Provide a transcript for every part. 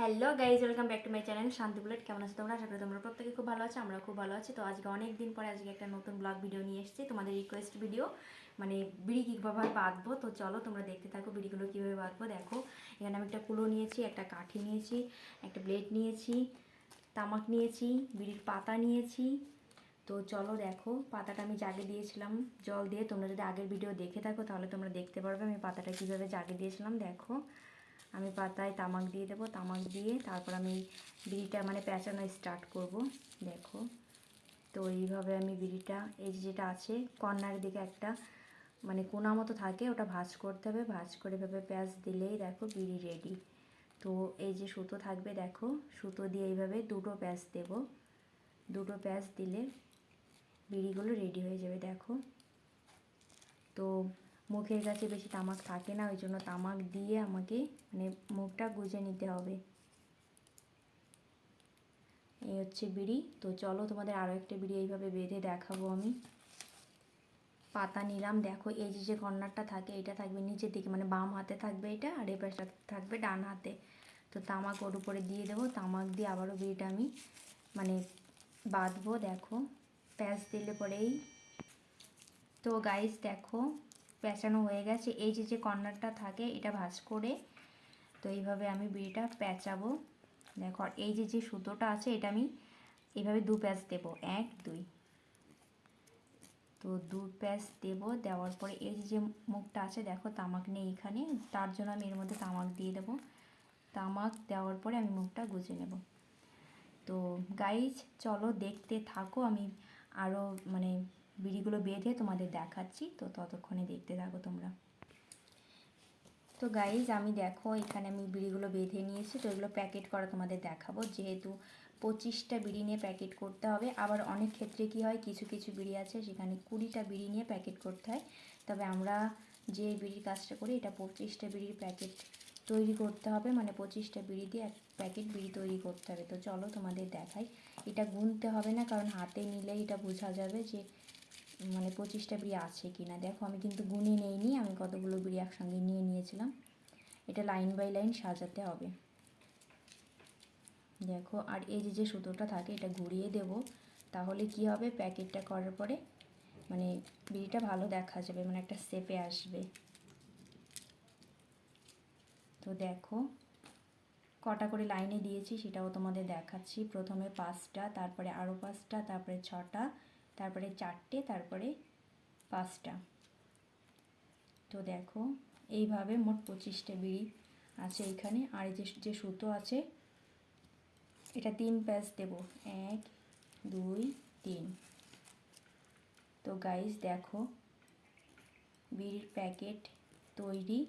Hello guys welcome back to my channel Shanti bullet. কেমন আছো তোমরা? আশা করি তোমরা প্রত্যেকে খুব ভালো আছো আমরা খুব ভালো আছি। তো আজকে অনেক দিন পরে আজকে একটা নতুন ব্লগ ভিডিও নিয়ে এসেছি। তোমাদের রিকোয়েস্ট ভিডিও মানে বিড়ি কীভাবে বাঁধবো? তো চলো তোমরা দেখতে থাকো বিড়িগুলো কীভাবে বাঁধবো। দেখো, এখানে আমি একটা কুলো নিয়েছি, একটা কাঠি নিয়েছি, একটা ব্লেড নিয়েছি, তামাক নিয়েছি, বিড়ির পাতা নিয়েছি। তো চলো দেখো, পাতাটা আমি জাগে দিয়েছিলাম জল দিয়ে। তোমরা যদি আগের ভিডিও দেখে থাকো তাহলে তোমরা দেখতে পারবে আমি পাতাটা কীভাবে জাগে দিয়েছিলাম। দেখো আমি পাতায় তামাক দিয়ে দেবো, তামাক দিয়ে তারপর আমি বিড়িটা মানে পেঁচানো স্টার্ট করব। দেখো, তো এইভাবে আমি বিড়িটা, এই যেটা আছে কর্নারের দিকে একটা মানে কোনা মতো থাকে, ওটা ভাজ করতে হবে। ভাঁজ করে এভাবে পেঁয়াজ দিলেই দেখো বিড়ি রেডি তো এই যে সুতো থাকবে, দেখো, সুতো দিয়ে এইভাবে দুটো প্যাঁচ দেব। দুটো প্যাঁচ দিলে বিড়িগুলো রেডি হয়ে যাবে, দেখো। তো মুখের কাছে বেশি তামাক থাকে না ওই জন্য তামাক দিয়ে আমাকে মানে মুখটা গুজে নিতে হবে। এই হচ্ছে বিড়ি। তো চলো তোমাদের আরও একটা বিড়ি এইভাবে বেঁধে দেখাবো আমি। পাতা নিলাম। দেখো এই যে যে কর্নারটা থাকে, এটা থাকবে নিচের দিকে মানে বাম হাতে থাকবে এটা আর এই পাশটা থাকবে ডান হাতে। তো তামাক ওর উপরে দিয়ে দেবো। তামাক দিয়ে আবারও বিড়িটা আমি মানে বাঁধবো, দেখো। প্যাঁচ দিলে পরেই। তো গাইস দেখো পেঁচানো হয়ে গেছে। এই যে যে কর্নারটা থাকে, এটা ভাঁজ করে তো এইভাবে আমি বিড়িটা পেঁচাবো দেখো এই যে যে সুতোটা আছে, এটা আমি এইভাবে দু প্যাঁচ দেবো। এক, দুই। তো দু প্যাঁচ দেবো, দেওয়ার পরে এই যে যে মুখটা আছে, দেখো, তামাক নেই এখানে। তার জন্য আমি এর মধ্যে তামাক দিয়ে দেবো। তামাক দেওয়ার পরে আমি মুখটা গুজে নেব। তো গাইজ চলো দেখতে থাকো। আমি আরও মানে বিড়িগুলো বেঁধে তোমাদের দেখাচ্ছি। তো ততক্ষণে দেখতে থাকো তোমরা। তো গাইজ আমি দেখো, এখানে আমি বিড়িগুলো বেঁধে নিয়েছি। তো এগুলো প্যাকেট করা তোমাদের দেখাবো। যেহেতু পঁচিশটা বিড়ি নিয়ে প্যাকেট করতে হবে, আবার অনেক ক্ষেত্রে কি হয়, কিছু কিছু বিড়ি আছে সেখানে কুড়িটা বিড়ি নিয়ে প্যাকেট করতে হয়। তবে আমরা যে বিড়ির কাজটা করি, এটা পঁচিশটা বিড়ির প্যাকেট তৈরি করতে হবে। মানে পঁচিশটা বিড়ি দিয়ে এক প্যাকেট বিড়ি তৈরি করতে হবে। তো চলো তোমাদের দেখাই। এটা গুনতে হবে না, কারণ হাতে নিলে এটা বোঝা যাবে যে মানে পঁচিশটা বিড়ি আছে কি না দেখো, আমি কিন্তু গুনে নেইনি, আমি কতগুলো বিড়ি একসঙ্গে নিয়ে নিয়েছিলাম। এটা লাইন বাই লাইন সাজাতে হবে। দেখো, আর এই যে যে সুতোটা থাকে, এটা ঘুরিয়ে দেব। তাহলে কি হবে? প্যাকেটটা করার পরে মানে বিড়িটা ভালো দেখা যাবে মানে একটা শেপে আসবে। তো দেখো, কটা করে লাইনে দিয়েছি সেটাও তোমাদের দেখাচ্ছি। প্রথমে পাঁচটা, তারপরে আরও পাঁচটা, তারপরে ছটা তারপরে চারটে, তারপরে পাঁচটা। তো দেখো, এইভাবে মোট পঁচিশটা বিড়ি আছে এখানে। আর যে যে সুতো আছে, এটা তিন প্যাচ দেব। এক, দুই, তিন। তো গাইস দেখো, বিড়ির প্যাকেট তৈরি।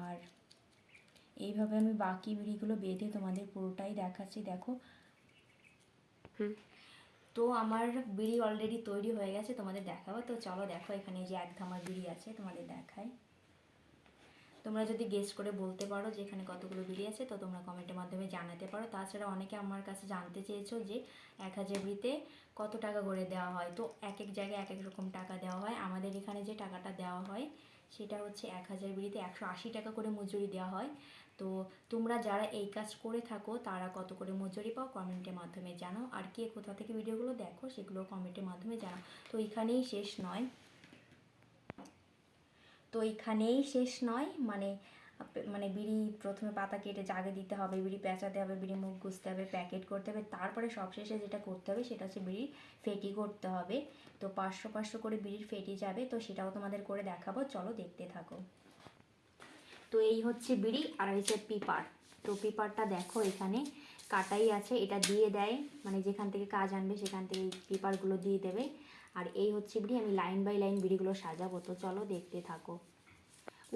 আর এইভাবে আমি বাকি বিড়িগুলো বেঁধে তোমাদের পুরোটাই দেখাচ্ছি। দেখো। তো আমার বিড়ি অলরেডি তৈরি হয়ে গেছে, তোমাদের দেখাবো। তো চলো দেখো এখানে যে এক ধামার বিড়ি আছে, তোমাদের দেখাই। তোমরা যদি গেস করে বলতে পারো যে এখানে কতগুলো বিড়ি আছে, তো তোমরা কমেন্টের মাধ্যমে জানাতে পারো। তাছাড়া অনেকে আমার কাছে জানতে চেয়েছো যে এক হাজার বিড়িতে কত টাকা করে দেওয়া হয়? তো এক এক জায়গায় এক এক রকম টাকা দেওয়া হয়। আমাদের এখানে যে টাকাটা দেওয়া হয়, সেটা হচ্ছে এক হাজার বিড়িতে একশো আশি টাকা করে মজুরি দেওয়া হয়। তো তোমরা যারা এই কাজ করে থাকো, তারা কত করে মজুরি পাও কমেন্টের মাধ্যমে জানাও। আর কে কোথা থেকে ভিডিওগুলো দেখো, সেগুলো কমেন্টের মাধ্যমে জানাও। তো এখানেই শেষ নয়। তো এখানেই শেষ নয়। মানে মানে বিড়ি প্রথমে পাতা কেটে জাগে দিতে হবে, বিড়ি পেঁচাতে হবে, বিড়ি মুখ গুছতে হবে, প্যাকেট করতে হবে। তারপরে সবশেষে যেটা করতে হবে, সেটা হচ্ছে বিড়ি ফেটি করতে হবে। তো পাঁচশো পাঁচশো করে বিড়ির ফেটি যাবে, তো সেটাও তোমাদের করে দেখাবো। চলো দেখতে থাকো। তো এই হচ্ছে বিড়ি আর হচ্ছে পিপার। তো পিপারটা দেখো এখানে কাটাই আছে, এটা দিয়ে দেয় মানে যেখান থেকে কাজ আনবে সেখান থেকে এই পেপারগুলো দিয়ে দেবে। আর এই হচ্ছে বিড়ি, আমি লাইন বাই লাইন বিড়িগুলো সাজাবো, তো চলো দেখতে থাকো।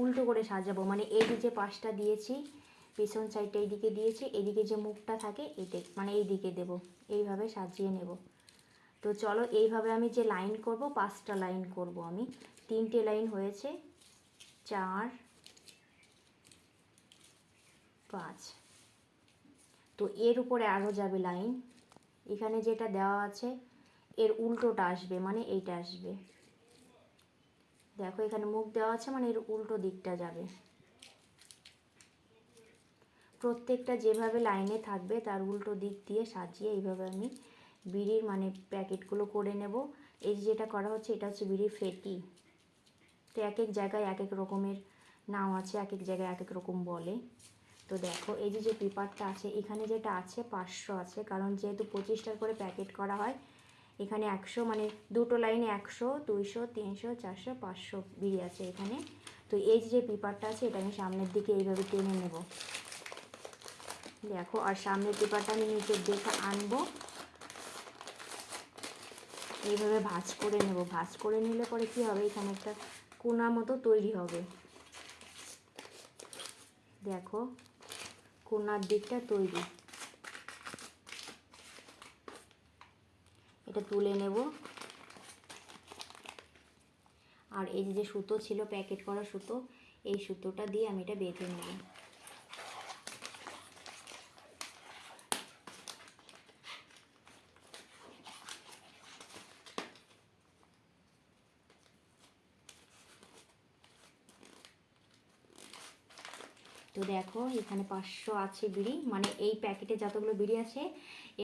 উল্টো করে সাজাবো মানে এই যে পাশটা দিয়েছি, পিছন সাইডটা এইদিকে দিয়েছি এদিকে যে মুখটা থাকে, এতে মানে এই দিকে দেবো, এইভাবে সাজিয়ে নেব। তো চলো এইভাবে আমি যে লাইন করব, পাঁচটা লাইন করব আমি। তিনটে লাইন হয়েছে, চার পাঁচ। তো এর উপরে আরও যাবে লাইন। এখানে যেটা দেওয়া আছে, এর উল্টোটা আসবে মানে এইটা আসবে। দেখো, এখানে মুখ দেওয়া আছে মানে এর উল্টো দিকটা যাবে। প্রত্যেকটা যেভাবে লাইনে থাকবে, তার উল্টো দিক দিয়ে সাজিয়ে এইভাবে আমি বিড়ির মানে প্যাকেটগুলো করে নেব। এই যেটা করা হচ্ছে, এটা হচ্ছে বিড়ির ফেটি। তো এক এক জায়গায় এক এক রকমের নাম আছে, এক এক জায়গায় এক এক রকম বলে। তো দেখো, এই যে যে পেপারটা আছে, এখানে যেটা আছে, পাঁচশো আছে, কারণ যেহেতু পঁচিশটার করে প্যাকেট করা হয়, এখানে একশো মানে দুটো লাইনে একশো, দুইশো, তিনশো, চারশো, পাঁচশো বিড়ি আছে এখানে। তো এই যে পেপারটা আছে, এটা আমি সামনের দিকে এইভাবে টেনে নেব। দেখো, আর সামনের পেপারটা আমি নিচের দিকে আনব। এইভাবে ভাঁজ করে নেব। ভাঁজ করে নিলে পরে কি হবে? এখানে একটা কোনা মতো তৈরি হবে। দেখো কোনার দিকটা তৈরি। এটা তুলে নেব। আর এই যে সুতো ছিল, প্যাকেট করা সুতো, এই সুতোটা দিয়ে আমি এটা বেঁধে নেব। তো দেখো এখানে পাঁচশো আছে বিড়ি। মানে এই প্যাকেটে যতগুলো বিড়ি আছে